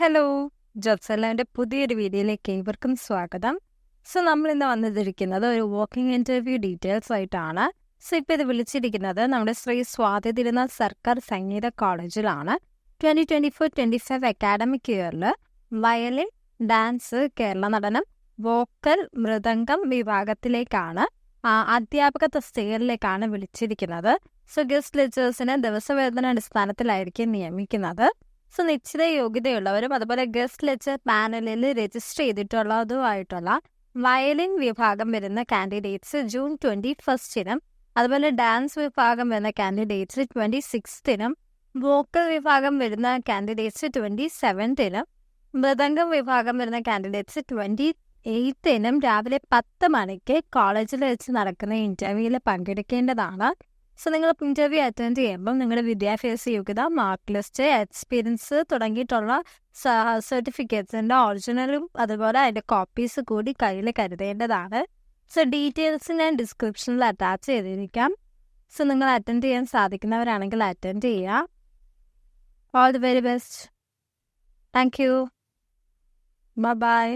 Hello ജോബ്സെല്ലാന്റെ പുതിയൊരു വീഡിയോയിലേക്ക് ഏവർക്കും സ്വാഗതം. സോ നമ്മൾ ഇന്ന് വന്നിരിക്കുന്നത് ഒരു വാക്കിംഗ് ഇന്റർവ്യൂ ഡീറ്റെയിൽസ് ആയിട്ടാണ്. സോ ഇപ്പോൾ ഇത് വിളിച്ചിരിക്കുന്നത് നമ്മുടെ ശ്രീ സ്വാതി തിരുനാൾ സർക്കാർ സംഗീത കോളേജിലാണ്. Twenty twenty four twenty five academic ഇയറിൽ violin dance Kerala Natanam vocal mridangam വിഭാഗത്തിലേക്കാണ് അധ്യാപക തസ്തികയിലേക്കാണ് വിളിച്ചിരിക്കുന്നത്. സോ ഗസ്റ്റ് ലെച്ചേഴ്സിനെ ദിവസവേതന അടിസ്ഥാനത്തിലായിരിക്കും നിയമിക്കുന്നത്. സോ നിശ്ചിത യോഗ്യതയുള്ളവരും അതുപോലെ ഗസ്റ്റ് ലെക്ചർ പാനലിൽ രജിസ്റ്റർ ചെയ്തിട്ടുള്ളതുമായിട്ടുള്ള വയലിൻ വിഭാഗം വരുന്ന കാൻഡിഡേറ്റ്സ് ജൂൺ ട്വന്റി ഫസ്റ്റിനും അതുപോലെ ഡാൻസ് വിഭാഗം വരുന്ന കാൻഡിഡേറ്റ്സ് ട്വന്റി സിക്സ്തിനും വോക്കൽ വിഭാഗം വരുന്ന കാൻഡിഡേറ്റ്സ് ട്വന്റി സെവൻത്തിനും മൃദംഗം വിഭാഗം വരുന്ന കാൻഡിഡേറ്റ്സ് ട്വന്റി എയ്ത്തിനും രാവിലെ പത്ത് മണിക്ക് കോളേജിൽ വെച്ച് നടക്കുന്ന ഇന്റർവ്യൂവിൽ പങ്കെടുക്കേണ്ടതാണ്. സോ നിങ്ങൾ ഇന്റർവ്യൂ അറ്റൻഡ് ചെയ്യുമ്പം നിങ്ങളുടെ വിദ്യാഭ്യാസ യോഗ്യത മാർക്ക് ലിസ്റ്റ് എക്സ്പീരിയൻസ് തുടങ്ങിയിട്ടുള്ള സർട്ടിഫിക്കറ്റ്സിന്റെ ഒറിജിനലും അതുപോലെ അതിന്റെ കോപ്പീസ് കൂടി കയ്യിൽ കരുതേണ്ടതാണ്. സോ ഡീറ്റെയിൽസ് ഞാൻ ഡിസ്ക്രിപ്ഷനിൽ അറ്റാച്ച് ചെയ്തിരിക്കാം. സോ നിങ്ങൾ അറ്റൻഡ് ചെയ്യാൻ സാധിക്കുന്നവരാണെങ്കിൽ അറ്റൻഡ് ചെയ്യുക all the very best thank you bye